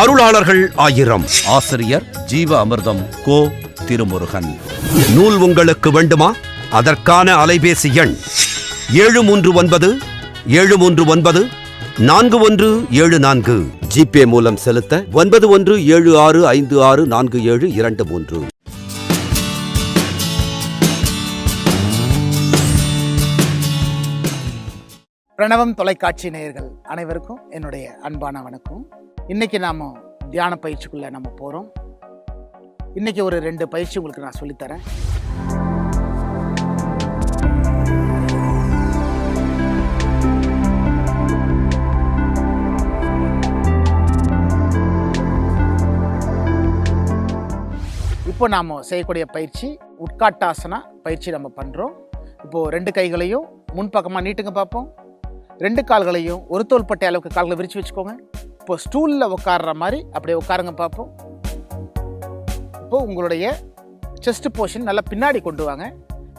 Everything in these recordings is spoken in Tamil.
அருளாளர்கள் ஆயிரம். ஆசிரியர் ஜீவ அமிர்தம் கோ திருமுருகன். நூல் உங்களுக்கு வேண்டுமா? அதற்கான அலைபேசி எண் ஏழு மூன்று ஒன்பது ஏழு மூன்று ஒன்பது நான்கு ஒன்று ஏழு நான்கு. ஜிபே மூலம் செலுத்த ஒன்பது ஒன்று ஏழு ஆறு ஐந்து ஆறு நான்கு ஏழு இரண்டு மூன்று. பிரணவம் தொலைக்காட்சி நேயர்கள் அனைவருக்கும் என்னுடைய அன்பான வணக்கம். இன்றைக்கி நாம் தியான பயிற்சிக்குள்ளே நம்ம போகிறோம் இன்றைக்கி ஒரு ரெண்டு பயிற்சி உங்களுக்கு நான் சொல்லித்தரேன். இப்போ நாம செய்யக்கூடிய பயிற்சி உட்காட்டாசனா பயிற்சி நம்ம பண்ணுறோம் இப்போது ரெண்டு கைகளையும் முன்பக்கமாக நீட்டுங்க பார்ப்போம். ரெண்டு கால்களையும் ஒரு தோள்பட்டை அளவுக்கு கால்களை விரித்து வச்சுக்கோங்க. இப்போ ஸ்டூலில் உட்கார்ற மாதிரி அப்படியே உட்காருங்க பார்ப்போம். இப்போ உங்களுடைய செஸ்ட் போர்ஷன் நல்லா பின்னாடி கொண்டு வாங்க.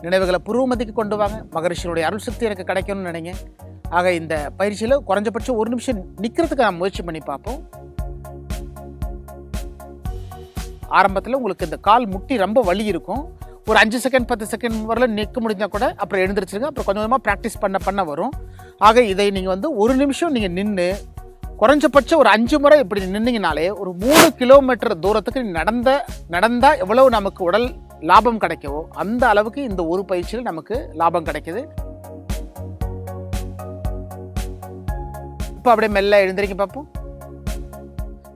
நினைவுகளை புருவமதிக்கு கொண்டு வாங்க. மகரிஷியுடைய அருள் சக்தி எனக்கு கிடைக்கணும்னு நினைங்க. ஆக இந்த பயிற்சியில் குறைஞ்சபட்சம் ஒரு நிமிஷம் நிற்கிறதுக்கு நான் முயற்சி பண்ணி பார்ப்போம். ஆரம்பத்தில் உங்களுக்கு இந்த கால் முட்டி ரொம்ப வலி இருக்கும். ஒரு அஞ்சு செகண்ட் பத்து செகண்ட் வரல நிற்க முடிஞ்சால் கூட அப்புறம் எழுந்திரிச்சிருங்க. அப்புறம் கொஞ்சம் கொஞ்சமாக ப்ராக்டிஸ் பண்ண பண்ண வரும். ஆக இதை நீங்கள் வந்து ஒரு நிமிஷம் நீங்கள் நின்று குறைஞ்சபட்சம் ஒரு அஞ்சு முறை இப்படி நின்னீங்கனாலே ஒரு மூணு கிலோமீட்டர் தூரத்துக்கு நடந்த நடந்தால் எவ்வளவு நமக்கு உடல் லாபம் கிடைக்கவோ அந்த அளவுக்கு இந்த ஒரு பயிற்சியில் நமக்கு லாபம் கிடைக்குது. இப்போ அப்படியே மெல்ல எழுந்திரிங்க பார்ப்போம்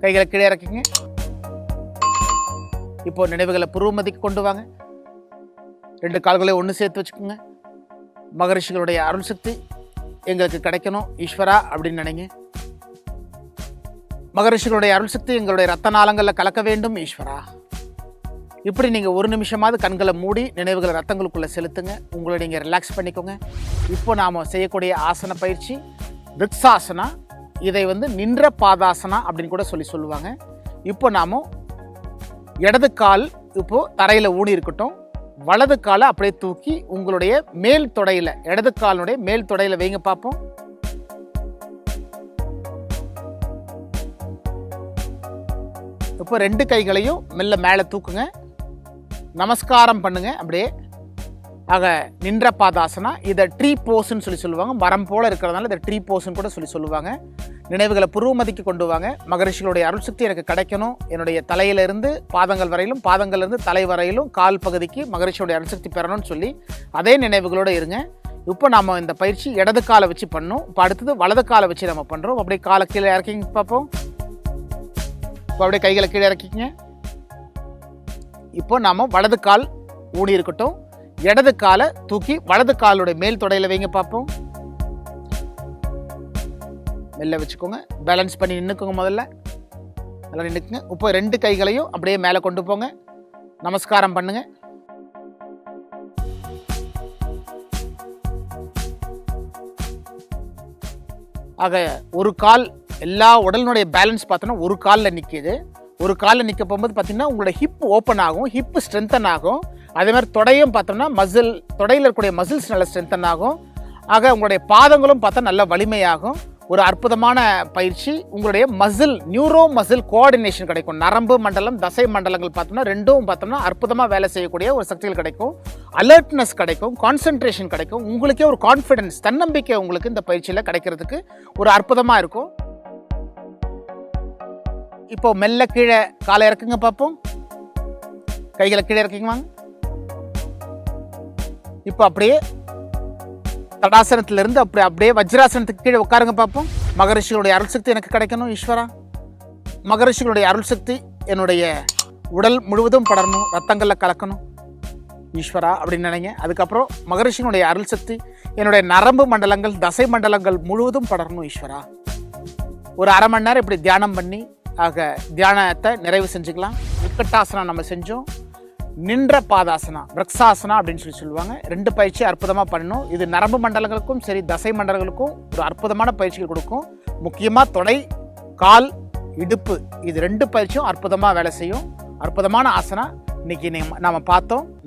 கைகளை கீழே இறக்கிங்க. இப்போ நினைவுகளை புருவமதிக்கு கொண்டு வாங்க. ரெண்டு கால்களையும் ஒன்று சேர்த்து வச்சுக்கோங்க. மகரிஷிகளுடைய அருள் சக்தி எங்களுக்கு கிடைக்கணும் ஈஸ்வரா அப்படின்னு நினைங்க. மகரிஷிகளுடைய அருள் சக்தி எங்களுடைய ரத்த நாளங்களில் கலக்க வேண்டும் ஈஸ்வரா. இப்படி நீங்கள் ஒரு நிமிஷமாவது கண்களை மூடி நினைவுகளை ரத்தங்களுக்குள்ளே செலுத்துங்க. உங்களை நீங்கள் ரிலாக்ஸ் பண்ணிக்கோங்க. இப்போ நாம் செய்யக்கூடிய ஆசன பயிற்சி விக்ஸாசனா இதை வந்து நின்ற பாதாசனா அப்படின்னு கூட சொல்லி சொல்லுவாங்க. இப்போ நாம இடது கால் இப்போது தரையில் ஊனி இருக்கட்டும். வலது காலை அப்படியே தூக்கி உங்களுடைய மேல் தொடையில் இடது காலினுடைய மேல் தொடையில் வைங்க பார்ப்போம். இப்போ ரெண்டு கைகளையும் மெல்ல மேலே தூக்குங்க. நமஸ்காரம் பண்ணுங்க அப்படியே. ஆக நின்ற பாதாசனா இதை ட்ரீ போஸ்ன்னு சொல்லி சொல்லுவாங்க. மரம் போல் இருக்கிறதுனால இதை ட்ரீ போஸ்ன்னு கூட சொல்லி சொல்லுவாங்க. நினைவுகளை புருவமதிக்கு கொண்டு வாங்க. மகரிஷிகளுடைய அருள் சக்தி எனக்கு கிடைக்கணும். என்னுடைய தலையிலிருந்து பாதங்கள் வரையிலும் பாதங்கள்லேருந்து தலை வரையிலும் கால் பகுதிக்கு மகரிஷியுடைய அருள் சக்தி பெறணும்னு சொல்லி அதே நினைவுகளோடு இருங்க. இப்போ நம்ம இந்த பயிற்சி இடது காலை வச்சு பண்ணோம். இப்போ அடுத்தது வலது காலை வச்சு நம்ம பண்ணுறோம் அப்படியே காலை கீழே இறக்கிங்க பார்ப்போம். இப்போ அப்படியே கைகளை கீழே இறக்கிங்க இப்போ நாம் வலது கால் ஊனி இருக்கட்டும். இடது காலை தூக்கி வலது காலுடைய மேல் தொடையில் வைங்க பார்ப்போம் மெல்ல வச்சுக்கோங்க. பேலன்ஸ் பண்ணி நின்றுக்கோங்க முதல்ல. நல்லா நின்றுக்குங்க இப்போ ரெண்டு கைகளையும் அப்படியே மேலே கொண்டு போங்க. நமஸ்காரம் பண்ணுங்க. ஆக ஒரு கால் எல்லா உடலினுடைய பேலன்ஸ் பார்த்தோன்னா ஒரு காலில் நிற்கிது ஒரு காலில் நிற்க போகும்போது பார்த்தீங்கன்னா உங்களோட ஹிப் ஓப்பன் ஆகும். ஹிப் ஸ்ட்ரென்தன் ஆகும். அதே மாதிரி தொடையும் பார்த்தோம்னா மசில் தொடையில் இருக்கக்கூடிய மசில்ஸ் நல்லா ஸ்ட்ரென்தன் ஆகும். ஆக உங்களுடைய பாதங்களும் பார்த்தா நல்ல வலிமையாகும். ஒரு அற்புதமான பயிற்சி. உங்களுடைய மசில் நியூரோ மசில் கோஆர்டினேஷன் கிடைக்கும். நரம்பு மண்டலம் தசை மண்டலங்கள் பார்த்தோம்னா ரெண்டும் பார்த்தோம்னா அற்புதமாக வேலை செய்யக்கூடிய ஒரு சக்திகள் கிடைக்கும். அலர்ட்னஸ் கிடைக்கும். கான்சென்ட்ரேஷன் கிடைக்கும். உங்களுக்கே ஒரு கான்ஃபிடென்ஸ் தன்னம்பிக்கை உங்களுக்கு இந்த பயிற்சியில் கிடைக்கிறதுக்கு ஒரு அற்புதமாக இருக்கும். இப்போ மெல்ல கீழே காலை இறக்குங்க பார்ப்போம். கைகளை கீழே இறக்கிங்க வாங்க. இப்போ அப்படியே தடாசனத்திலிருந்து அப்படி அப்படியே அப்படியே வஜ்ராசனத்துக்கு கீழே உட்காருங்க பார்ப்போம். மகரிஷிகளுடைய அருள் சக்தி எனக்கு கிடைக்கணும் ஈஸ்வரா. மகரிஷிகளுடைய அருள் சக்தி என்னுடைய உடல் முழுவதும் படரணும் ரத்தங்களில் கலக்கணும் ஈஸ்வரா அப்படின்னு நினைங்க. அதுக்கப்புறம் மகரிஷியினுடைய அருள் சக்தி என்னுடைய நரம்பு மண்டலங்கள் தசை மண்டலங்கள் முழுவதும் படரணும் ஈஸ்வரா. ஒரு அரை மணி நேரம் இப்படி தியானம் பண்ணி ஆக தியானத்தை நிறைவு செஞ்சுக்கலாம். உட்கட்டாசனம் நம்ம செஞ்சோம். நின்ற பாதாசனா விரக்ஸாசனா அப்படின்னு சொல்லி சொல்லுவாங்க. ரெண்டு பயிற்சி அற்புதமாக பண்ணணும். இது நரம்பு மண்டலங்களுக்கும் சரி தசை மண்டலங்களுக்கும் ஒரு அற்புதமான பயிற்சிகள் கொடுக்கும். முக்கியமாக தொடை கால் இடுப்பு. இது ரெண்டு பயிற்சியும் அற்புதமாக வேலை செய்யும். அற்புதமான ஆசனா. இன்னைக்கு நம்ம பார்த்தோம்.